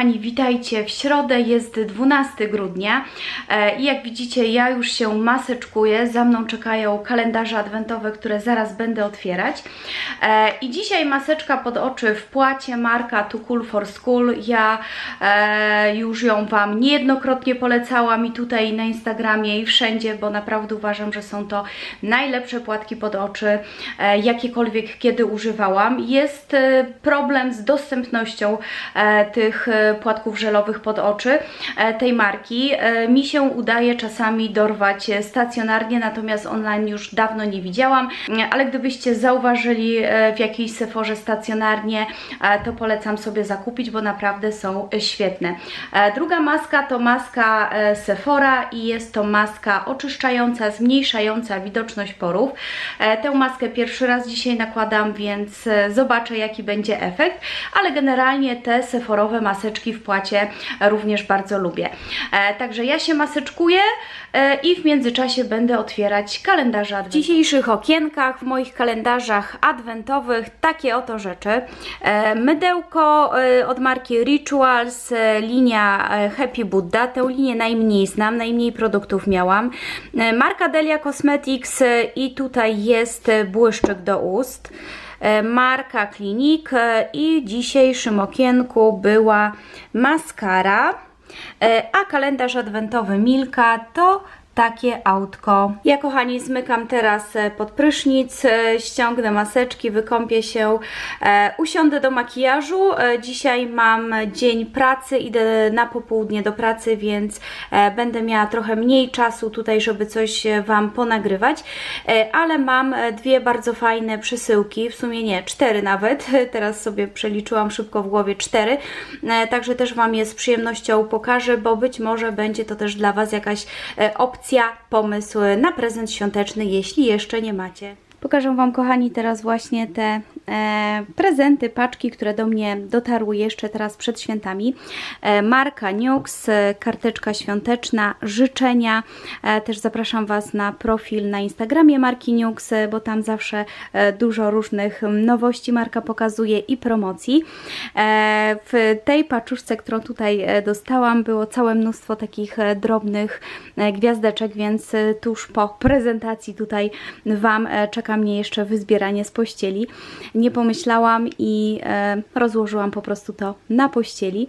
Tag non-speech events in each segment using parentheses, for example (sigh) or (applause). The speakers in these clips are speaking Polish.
kochani, witajcie. W środę, jest 12 grudnia e, i jak widzicie ja już się maseczkuję, za mną czekają kalendarze adwentowe, które zaraz będę otwierać. E, i dzisiaj maseczka pod oczy w płacie marka Too Cool for School, ja e, już ją Wam niejednokrotnie polecałam i tutaj na Instagramie i wszędzie, bo naprawdę uważam, że są to najlepsze płatki pod oczy, jakiekolwiek kiedy używałam. Jest problem z dostępnością tych płatków żelowych pod oczy e, tej marki. E, Mi się udaje czasami dorwać stacjonarnie, natomiast online już dawno nie widziałam, E, ale gdybyście zauważyli w jakiejś Sephorze stacjonarnie, to polecam sobie zakupić, bo naprawdę są świetne. Druga maska to maska Sephora i jest to maska oczyszczająca, zmniejszająca widoczność porów. Tę maskę pierwszy raz dzisiaj nakładam, więc zobaczę jaki będzie efekt, ale generalnie te seforowe maseczki w płacie również bardzo lubię. E, Także ja się maseczkuję e, i w międzyczasie będę otwierać kalendarze adwentowe. W dzisiejszych okienkach, w moich kalendarzach adwentowych takie oto rzeczy. E, Mydełko od marki Rituals, linia Happy Buddha. Tę linię najmniej znam, najmniej produktów miałam. Marka Delia Cosmetics i tutaj jest błyszczyk do ust marka Clinique i dzisiejszym okienku była maskara, e, a kalendarz adwentowy Milka to takie autko. Ja kochani zmykam teraz e, pod prysznic, e, ściągnę maseczki, wykąpię się, e, usiądę do makijażu. Dzisiaj mam dzień pracy, idę na popołudnie do pracy, więc będę miała trochę mniej czasu tutaj, żeby coś Wam ponagrywać, ale mam dwie bardzo fajne przesyłki, w sumie nie, cztery nawet, (laughs) teraz sobie przeliczyłam szybko w głowie cztery, także też Wam je z przyjemnością pokażę, bo być może będzie to też dla Was jakaś e, opcja, pomysł na prezent świąteczny, jeśli jeszcze nie macie. Pokażę Wam, kochani, teraz właśnie te prezenty, paczki, które do mnie dotarły jeszcze teraz przed świętami. E, marka Nux, e, karteczka świąteczna, życzenia. E, też zapraszam Was na profil na Instagramie marki e, bo tam zawsze e, dużo różnych nowości marka pokazuje i promocji. E, w tej paczuszce, którą tutaj e, dostałam, było całe mnóstwo takich e, drobnych e, gwiazdeczek, więc e, tuż po prezentacji tutaj Wam e, czeka mnie jeszcze wyzbieranie z pościeli. Nie pomyślałam i e, rozłożyłam po prostu to na pościeli.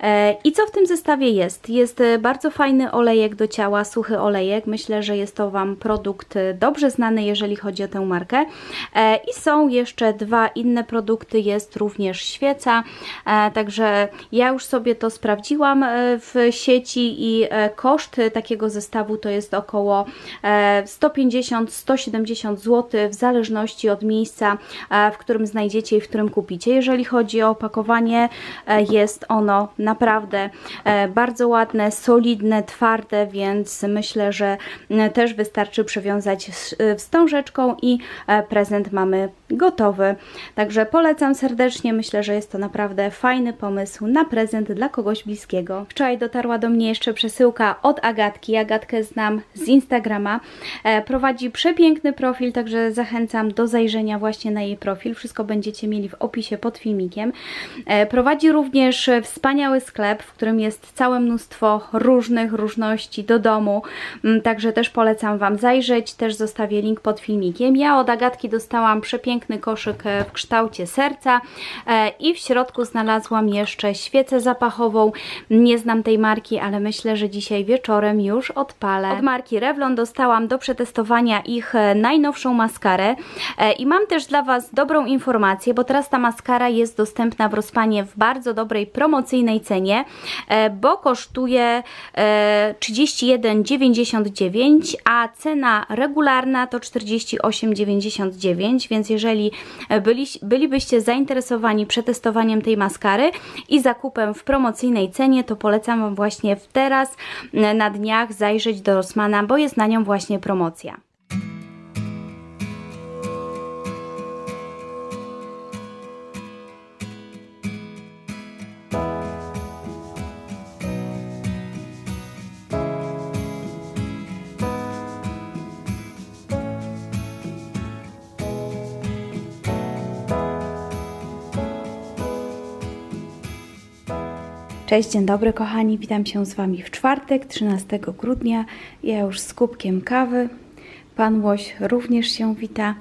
E, I co w tym zestawie jest? Jest e, bardzo fajny olejek do ciała, suchy olejek. Myślę, że jest to Wam produkt e, dobrze znany, jeżeli chodzi o tę markę. E, I są jeszcze dwa inne produkty. Jest również świeca, e, także ja już sobie to sprawdziłam e, w sieci i koszt takiego zestawu to jest około e, 150-170 zł w zależności od miejsca, w którym znajdziecie i w którym kupicie. Jeżeli chodzi o opakowanie, e, jest ono naprawdę e, bardzo ładne, solidne, twarde, więc myślę, że też wystarczy przewiązać s- e, wstążeczką i prezent mamy gotowy. Także polecam serdecznie. Myślę, że jest to naprawdę fajny pomysł na prezent dla kogoś bliskiego. Wczoraj dotarła do mnie jeszcze przesyłka od Agatki. Agatkę znam z Instagrama. Prowadzi przepiękny profil, także zachęcam do zajrzenia właśnie na jej profil. Wszystko będziecie mieli w opisie pod filmikiem. E, prowadzi również wspaniały sklep, w którym jest całe mnóstwo różnych różności do domu. Mm, Także też polecam Wam zajrzeć. Też zostawię link pod filmikiem. Ja od Agatki dostałam przepiękny koszyk e, w kształcie serca e, i w środku znalazłam jeszcze świecę zapachową. Nie znam tej marki, ale myślę, że dzisiaj wieczorem już odpalę. Od marki Revlon dostałam do przetestowania ich najnowszą maskarę i mam też dla Was dobrą informację, bo teraz ta maskara jest dostępna w Rospanie w bardzo dobrej promocyjnej cenie, e, bo kosztuje e, 31,99, a cena regularna to 48,99, więc jeżeli e, byli, bylibyście zainteresowani przetestowaniem tej maskary i zakupem w promocyjnej cenie, to polecam Wam właśnie teraz e, na dniach zajrzeć do Rossmana, bo jest na nią właśnie promocja. Cześć, dzień dobry kochani, witam się z Wami w czwartek, 13 grudnia. Ja już z kubkiem kawy. Pan Łoś również się wita.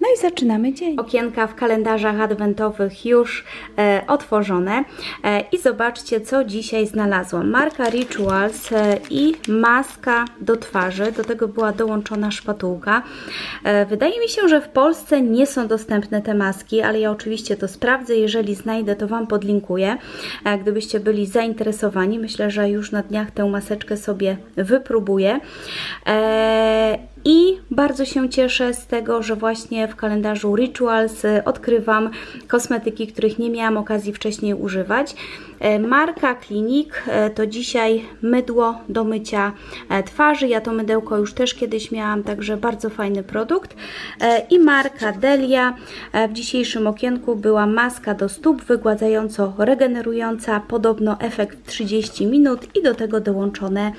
No i zaczynamy dzień. Okienka w kalendarzach adwentowych już e, otworzone. E, I zobaczcie, co dzisiaj znalazłam. Marka Rituals e, i maska do twarzy. Do tego była dołączona szpatułka. E, wydaje mi się, że w Polsce nie są dostępne te maski, ale ja oczywiście to sprawdzę. Jeżeli znajdę, to Wam podlinkuję. E, gdybyście byli zainteresowani, myślę, że już na dniach tę maseczkę sobie wypróbuję. E, i bardzo się cieszę z tego, że właśnie w kalendarzu Rituals e, odkrywam kosmetyki, których nie miałam okazji wcześniej używać. E, Marka Clinique e, to dzisiaj mydło do mycia twarzy. Ja to mydełko już też kiedyś miałam, także bardzo fajny produkt. I marka Delia. W dzisiejszym okienku była maska do stóp wygładzająco-regenerująca. Podobno efekt 30 minut i do tego dołączone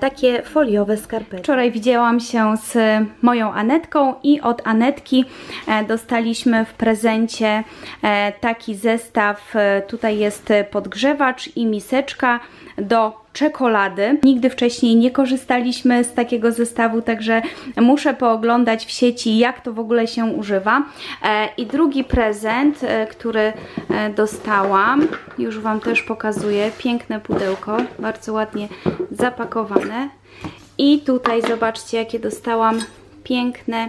takie foliowe skarpety. Wczoraj widziałam się z moją Anetką i od Anetki e, dostaliśmy w prezencie e, taki zestaw. E, tutaj jest podgrzewacz i miseczka do czekolady. Nigdy wcześniej nie korzystaliśmy z takiego zestawu, także muszę pooglądać w sieci, jak to w ogóle się używa. I drugi prezent, który dostałam, już Wam też pokazuję, piękne pudełko, bardzo ładnie zapakowane. I tutaj zobaczcie, jakie dostałam piękne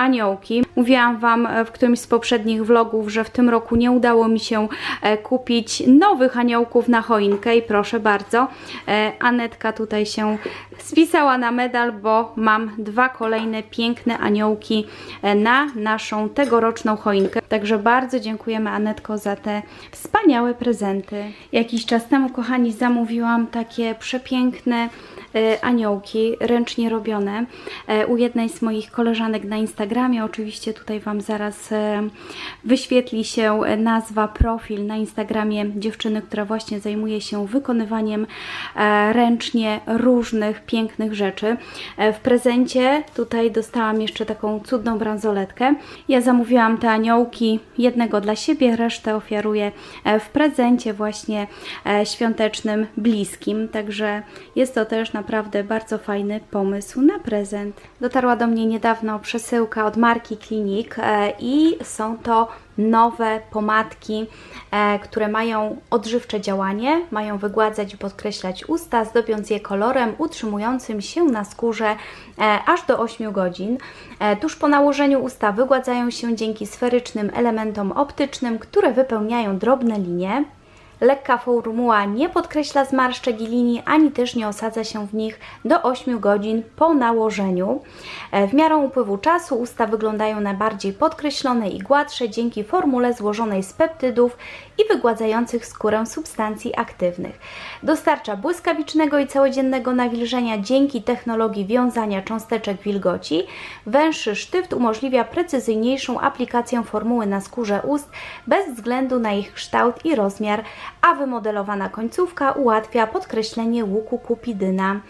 aniołki. Mówiłam Wam w którymś z poprzednich vlogów, że w tym roku nie udało mi się e, kupić nowych aniołków na choinkę i proszę bardzo, e, Anetka tutaj się spisała na medal, bo mam dwa kolejne piękne aniołki e, na naszą tegoroczną choinkę. Także bardzo dziękujemy Anetko za te wspaniałe prezenty. Jakiś czas temu, kochani, zamówiłam takie przepiękne aniołki ręcznie robione u jednej z moich koleżanek na Instagramie. Oczywiście tutaj Wam zaraz e, wyświetli się nazwa, profil na Instagramie dziewczyny, która właśnie zajmuje się wykonywaniem e, ręcznie różnych pięknych rzeczy. E, w prezencie tutaj dostałam jeszcze taką cudną bransoletkę. Ja zamówiłam te aniołki, jednego dla siebie, resztę ofiaruję w prezencie właśnie świątecznym, bliskim. Także jest to też naprawdę bardzo fajny pomysł na prezent. Dotarła do mnie niedawno przesyłka od marki Clinique e, i są to nowe pomadki, e, które mają odżywcze działanie, mają wygładzać i podkreślać usta, zdobiąc je kolorem utrzymującym się na skórze e, aż do 8 godzin. Tuż po nałożeniu usta wygładzają się dzięki sferycznym elementom optycznym, które wypełniają drobne linie. Lekka formuła nie podkreśla zmarszczek i linii, ani też nie osadza się w nich do 8 godzin po nałożeniu. E, w miarę upływu czasu usta wyglądają na bardziej podkreślone i gładsze dzięki formule złożonej z peptydów i wygładzających skórę substancji aktywnych. Dostarcza błyskawicznego i całodziennego nawilżenia dzięki technologii wiązania cząsteczek wilgoci. Węższy sztyft umożliwia precyzyjniejszą aplikację formuły na skórze ust bez względu na ich kształt i rozmiar, a wymodelowana końcówka ułatwia podkreślenie łuku kupidyna.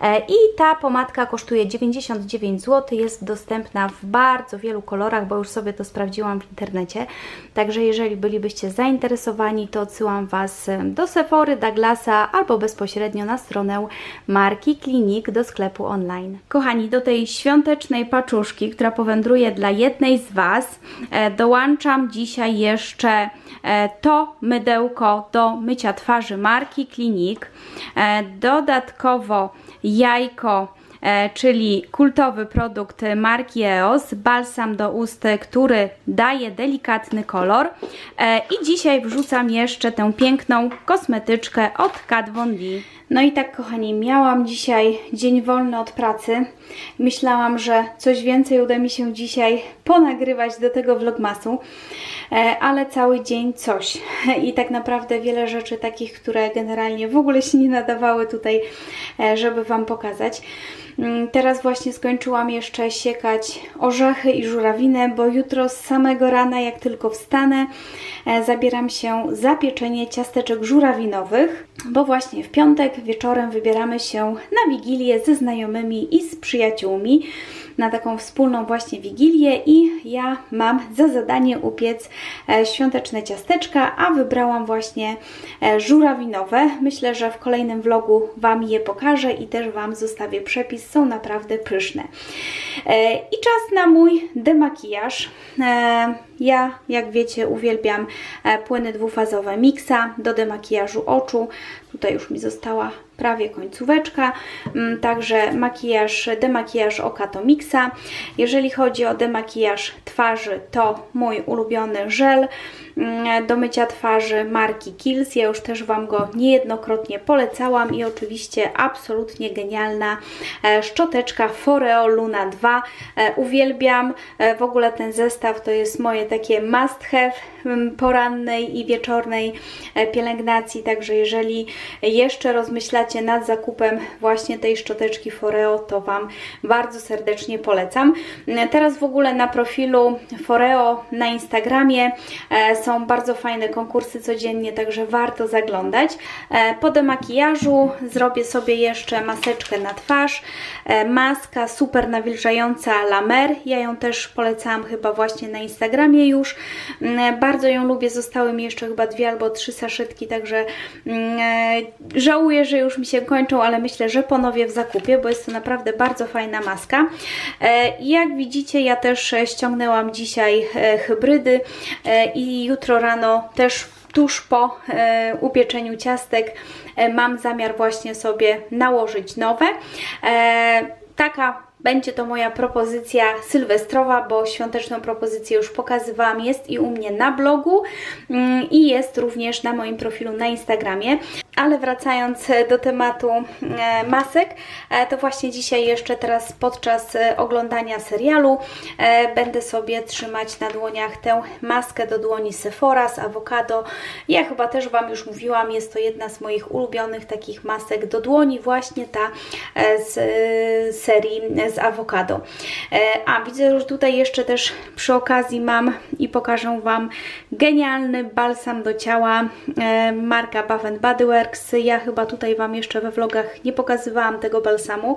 E, I ta pomadka kosztuje 99 zł, jest dostępna w bardzo wielu kolorach, bo już sobie to sprawdziłam w internecie. Także jeżeli bylibyście zainteresowani, to odsyłam Was do Sephory, Douglasa albo bezpośrednio na stronę marki Klinik do sklepu online. Kochani, do tej świątecznej paczuszki, która powędruje dla jednej z Was, e, dołączam dzisiaj jeszcze e, to mydełko do mycia twarzy marki Klinik. E, dodatkowo jajko czyli kultowy produkt marki EOS, balsam do ust, który daje delikatny kolor. E, I dzisiaj wrzucam jeszcze tę piękną kosmetyczkę od Kat Von D. No i tak kochani, miałam dzisiaj dzień wolny od pracy. Myślałam, że coś więcej uda mi się dzisiaj ponagrywać do tego vlogmasu, e, ale cały dzień coś. (laughs) I tak naprawdę wiele rzeczy takich, które generalnie w ogóle się nie nadawały tutaj, żeby Wam pokazać. Mm, teraz właśnie skończyłam jeszcze siekać orzechy i żurawinę, bo jutro z samego rana, jak tylko wstanę, e, zabieram się za pieczenie ciasteczek żurawinowych, bo właśnie w piątek wieczorem wybieramy się na wigilię ze znajomymi i z przyjaciółmi. Na taką wspólną właśnie wigilię i ja mam za zadanie upiec e, świąteczne ciasteczka, a wybrałam właśnie e, żurawinowe. Myślę, że w kolejnym vlogu Wam je pokażę i też Wam zostawię przepis. Są naprawdę pyszne. E, I czas na mój demakijaż. Ja, jak wiecie, uwielbiam e, płyny dwufazowe Mixa do demakijażu oczu. Tutaj już mi została prawie końcóweczka, Mm, także makijaż, demakijaż oka to Mixa. Jeżeli chodzi o demakijaż twarzy, to mój ulubiony żel do mycia twarzy marki Kiehl's. Ja już też Wam go niejednokrotnie polecałam i oczywiście absolutnie genialna e, szczoteczka Foreo Luna 2. E, Uwielbiam e, w ogóle ten zestaw, to jest moje takie must have mm, porannej i wieczornej pielęgnacji, także jeżeli jeszcze rozmyślacie nad zakupem właśnie tej szczoteczki Foreo, to Wam bardzo serdecznie polecam. Mm, Teraz w ogóle na profilu Foreo na Instagramie e, są bardzo fajne konkursy codziennie, także warto zaglądać. E, Po demakijażu zrobię sobie jeszcze maseczkę na twarz. E, Maska super nawilżająca La Mer. Ja ją też polecałam chyba właśnie na Instagramie już. Mm, Bardzo ją lubię. Zostały mi jeszcze chyba dwie albo trzy saszetki, także mm, e, żałuję, że już mi się kończą, ale myślę, że ponowię w zakupie, bo jest to naprawdę bardzo fajna maska. E, Jak widzicie, ja też e, ściągnęłam dzisiaj e, hybrydy e, i jutro rano też tuż po e, upieczeniu ciastek e, mam zamiar właśnie sobie nałożyć nowe. E, taka będzie to moja propozycja sylwestrowa, bo świąteczną propozycję już pokazywałam, jest i u mnie na blogu mm, i jest również na moim profilu na Instagramie. Ale wracając e, do tematu e, masek, e, to właśnie dzisiaj jeszcze teraz podczas oglądania serialu będę sobie trzymać na dłoniach tę maskę do dłoni Sephora z awokado. Ja chyba też Wam już mówiłam, jest to jedna z moich ulubionych takich masek do dłoni, właśnie ta z serii z awokado. A widzę już tutaj jeszcze też przy okazji mam i pokażę Wam genialny balsam do ciała marka Bath Body. Ja chyba tutaj Wam jeszcze we vlogach nie pokazywałam tego balsamu,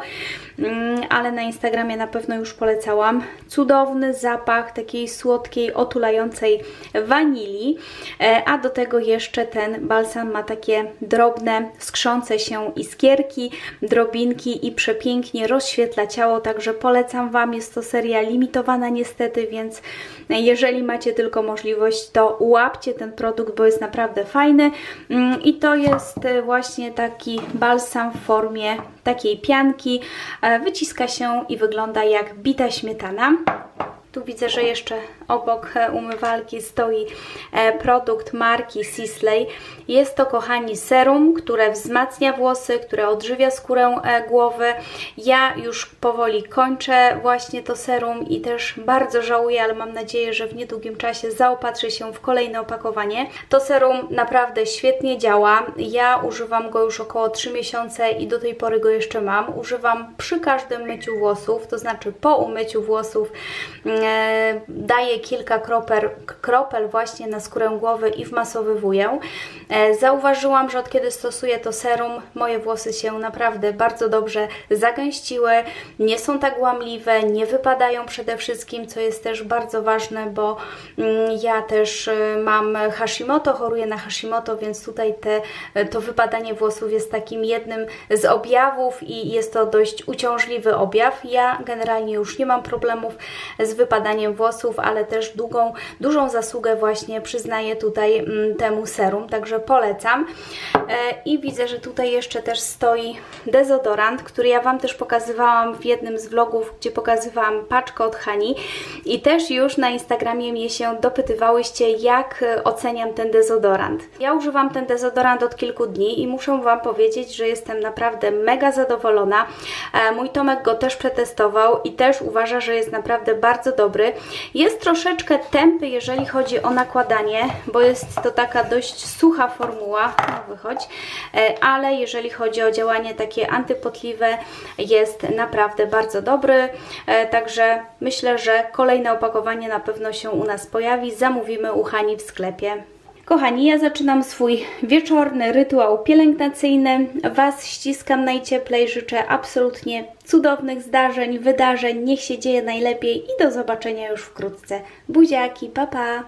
mm, ale na Instagramie na pewno już polecałam. Cudowny zapach takiej słodkiej, otulającej wanilii, e, a do tego jeszcze ten balsam ma takie drobne, skrzące się iskierki, drobinki i przepięknie rozświetla ciało, także polecam Wam. Jest to seria limitowana niestety, więc jeżeli macie tylko możliwość, to łapcie ten produkt, bo jest naprawdę fajny Mm, i to jest e, właśnie taki balsam w formie takiej pianki. E, Wyciska się i wygląda jak bita śmietana. Tu widzę, że jeszcze obok e, umywalki stoi e, produkt marki Sisley. Jest to, kochani, serum, które wzmacnia włosy, które odżywia skórę e, głowy. Ja już powoli kończę właśnie to serum i też bardzo żałuję, ale mam nadzieję, że w niedługim czasie zaopatrzę się w kolejne opakowanie. To serum naprawdę świetnie działa. Ja używam go już około 3 miesiące i do tej pory go jeszcze mam. Używam przy każdym myciu włosów, to znaczy po umyciu włosów e, kilka kropel, kropel właśnie na skórę głowy i wmasowywuję. E, zauważyłam, że od kiedy stosuję to serum, moje włosy się naprawdę bardzo dobrze zagęściły, nie są tak łamliwe, nie wypadają przede wszystkim, co jest też bardzo ważne, bo mm, ja też y, mam Hashimoto, choruję na Hashimoto, więc tutaj te, to wypadanie włosów jest takim jednym z objawów i jest to dość uciążliwy objaw. Ja generalnie już nie mam problemów z wypadaniem włosów, ale też długą, dużą zasługę właśnie przyznaję tutaj mm, temu serum, także polecam. E, I widzę, że tutaj jeszcze też stoi dezodorant, który ja Wam też pokazywałam w jednym z vlogów, gdzie pokazywałam paczkę od Hani i też już na Instagramie mnie się dopytywałyście, jak e, oceniam ten dezodorant. Ja używam ten dezodorant od kilku dni i muszę Wam powiedzieć, że jestem naprawdę mega zadowolona. E, Mój Tomek go też przetestował i też uważa, że jest naprawdę bardzo dobry. Jest troszeczkę tępy, jeżeli chodzi o nakładanie, bo jest to taka dość sucha formuła, no wychodź, E, ale jeżeli chodzi o działanie takie antypotliwe, jest naprawdę bardzo dobry. E, Także myślę, że kolejne opakowanie na pewno się u nas pojawi. Zamówimy u Hani w sklepie. Kochani, ja zaczynam swój wieczorny rytuał pielęgnacyjny. Was ściskam najcieplej, życzę absolutnie cudownych zdarzeń, wydarzeń. Niech się dzieje najlepiej i do zobaczenia już wkrótce. Buziaki, pa pa!